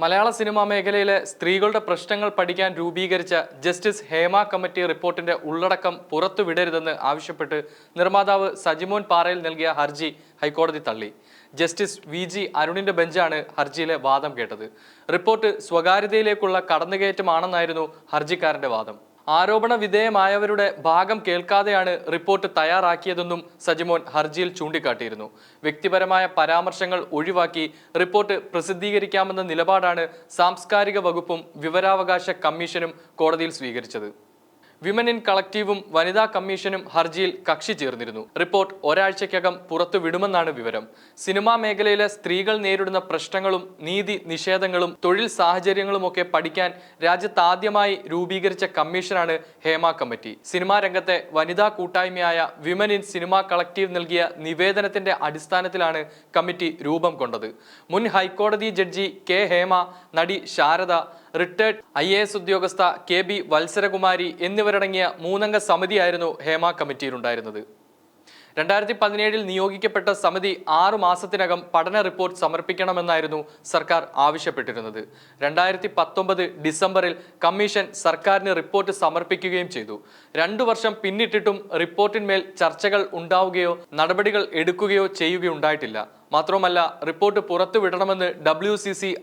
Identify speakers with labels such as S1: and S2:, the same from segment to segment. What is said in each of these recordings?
S1: മലയാള cinema മേഖലയിലെ സ്ത്രീകളുടെ പ്രശ്നങ്ങൾ പഠിക്കാൻ രൂപീകരിച്ച ജസ്റ്റിസ് ഹേമ കമ്മിറ്റി റിപ്പോർട്ടിന്റെ ഉള്ളടക്കം പുറത്തുവിടരുതെന്ന് ആവശ്യപ്പെട്ട് നിർമ്മാതാവ് സജിമോൻ പാറയിൽ നൽകിയ ഹർജി ഹൈക്കോടതി തള്ളി. ജസ്റ്റിസ് വി ജി അരുണിന്റെ ബെഞ്ചാണ് ഹർജിയിലെ വാദം കേട്ടത്. റിപ്പോർട്ട് സ്വകാര്യതയിലേക്കുള്ള കടന്നുകയറ്റമാണെന്നായിരുന്നു ഹർജിക്കാരന്റെ വാദം. ആരോപണ വിധേയമായവരുടെ ഭാഗം കേൾക്കാതെയാണ് റിപ്പോർട്ട് തയ്യാറാക്കിയതെന്നും സജിമോൻ ഹർജിയിൽ ചൂണ്ടിക്കാട്ടിയിരുന്നു. വ്യക്തിപരമായ പരാമർശങ്ങൾ ഒഴിവാക്കി റിപ്പോർട്ട് പ്രസിദ്ധീകരിക്കാമെന്ന നിലപാടാണ് സാംസ്കാരിക വകുപ്പും വിവരാവകാശ കമ്മീഷനും കോടതിയിൽ സ്വീകരിച്ചത്. വിമൻ ഇൻ കളക്റ്റീവും വനിതാ കമ്മീഷനും ഹർജിയിൽ കക്ഷി ചേർന്നിരുന്നു. റിപ്പോർട്ട് ഒരാഴ്ചയ്ക്കകം പുറത്തുവിടുമെന്നാണ് വിവരം. സിനിമാ മേഖലയിലെ സ്ത്രീകൾ നേരിടുന്ന പ്രശ്നങ്ങളും നീതി നിഷേധങ്ങളും തൊഴിൽ സാഹചര്യങ്ങളുമൊക്കെ പഠിക്കാൻ രാജ്യത്താദ്യമായി രൂപീകരിച്ച കമ്മീഷനാണ് ഹേമ കമ്മിറ്റി. സിനിമാ രംഗത്തെ വനിതാ കൂട്ടായ്മയായ വിമൻ ഇൻ സിനിമ കളക്റ്റീവ് നൽകിയ നിവേദനത്തിന്റെ അടിസ്ഥാനത്തിലാണ് കമ്മിറ്റി രൂപം കൊണ്ടത്. മുൻ ഹൈക്കോടതി ജഡ്ജി കെ ഹേമ നടി Sharada retired I A S ഉദ്യോഗസ്ഥ കെ ബി വത്സരകുമാരി എന്നിവരടങ്ങിയ മൂന്നംഗ സമിതിയായിരുന്നു ഹേമ കമ്മിറ്റിയിലുണ്ടായിരുന്നത്. രണ്ടായിരത്തി പതിനേഴിൽ നിയോഗിക്കപ്പെട്ട സമിതി ആറു മാസത്തിനകം പഠന റിപ്പോർട്ട് സമർപ്പിക്കണമെന്നായിരുന്നു സർക്കാർ ആവശ്യപ്പെട്ടിരുന്നത്. രണ്ടായിരത്തി പത്തൊമ്പത് ഡിസംബറിൽ കമ്മീഷൻ സർക്കാരിന് റിപ്പോർട്ട് സമർപ്പിക്കുകയും ചെയ്തു. രണ്ടു വർഷം പിന്നിട്ടിട്ടും റിപ്പോർട്ടിന്മേൽ ചർച്ചകൾ ഉണ്ടാവുകയോ നടപടികൾ എടുക്കുകയോ ചെയ്യുകയുണ്ടായിട്ടില്ല. മാത്രവുമല്ല റിപ്പോർട്ട് പുറത്തുവിടണമെന്ന് ഡബ്ല്യു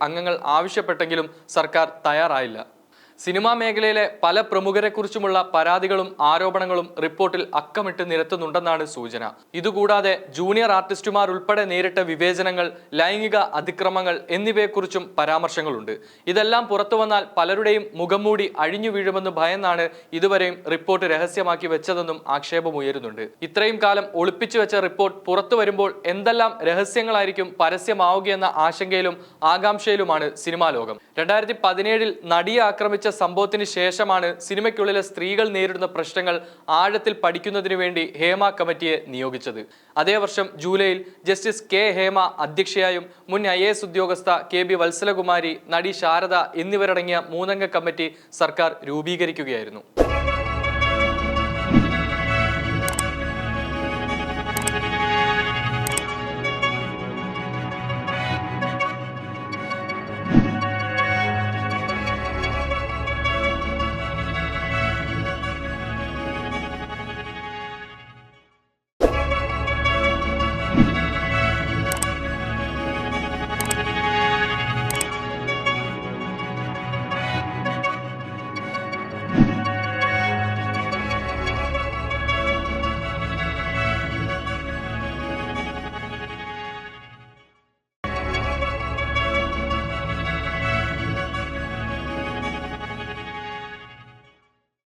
S1: അംഗങ്ങൾ ആവശ്യപ്പെട്ടെങ്കിലും സർക്കാർ തയ്യാറായില്ല. സിനിമാ മേഖലയിലെ പല പ്രമുഖരെക്കുറിച്ചുമുള്ള പരാതികളും ആരോപണങ്ങളും റിപ്പോർട്ടിൽ അക്കമിട്ട് നിരത്തുന്നുണ്ടെന്നാണ് സൂചന. ഇതുകൂടാതെ ജൂനിയർ ആർട്ടിസ്റ്റുമാർ ഉൾപ്പെടെ നേരിട്ട വിവേചനങ്ങൾ ലൈംഗിക അതിക്രമങ്ങൾ എന്നിവയെക്കുറിച്ചും പരാമർശങ്ങളുണ്ട്. ഇതെല്ലാം പുറത്തു വന്നാൽ പലരുടെയും മുഖംമൂടി അഴിഞ്ഞു വീഴുമെന്ന് ഭയന്നാണ് ഇതുവരെയും റിപ്പോർട്ട് രഹസ്യമാക്കി വെച്ചതെന്നും ആക്ഷേപമുയരുന്നുണ്ട്. ഇത്രയും കാലം ഒളിപ്പിച്ചു വെച്ച റിപ്പോർട്ട് പുറത്തു വരുമ്പോൾ എന്തെല്ലാം രഹസ്യങ്ങളായിരിക്കും പരസ്യമാവുകയെന്ന ആശങ്കയിലും ആകാംക്ഷയിലുമാണ് സിനിമാ ലോകം. രണ്ടായിരത്തി പതിനേഴിൽ നടിയെ ആക്രമിച്ച സംഭവത്തിന് ശേഷമാണ് സിനിമയ്ക്കുള്ളിലെ സ്ത്രീകൾ നേരിടുന്ന പ്രശ്നങ്ങൾ ആഴത്തിൽ പഠിക്കുന്നതിനു വേണ്ടി ഹേമ കമ്മിറ്റിയെ നിയോഗിച്ചത്. അതേ വർഷം ജൂലൈയിൽ ജസ്റ്റിസ് കെ ഹേമ അധ്യക്ഷയായും മുൻ ഐ എസ് ഉദ്യോഗസ്ഥ കെ ബി വത്സലകുമാരി നടി ശാരദ എന്നിവരടങ്ങിയ മൂന്നംഗ കമ്മിറ്റി സർക്കാർ രൂപീകരിക്കുകയായിരുന്നു.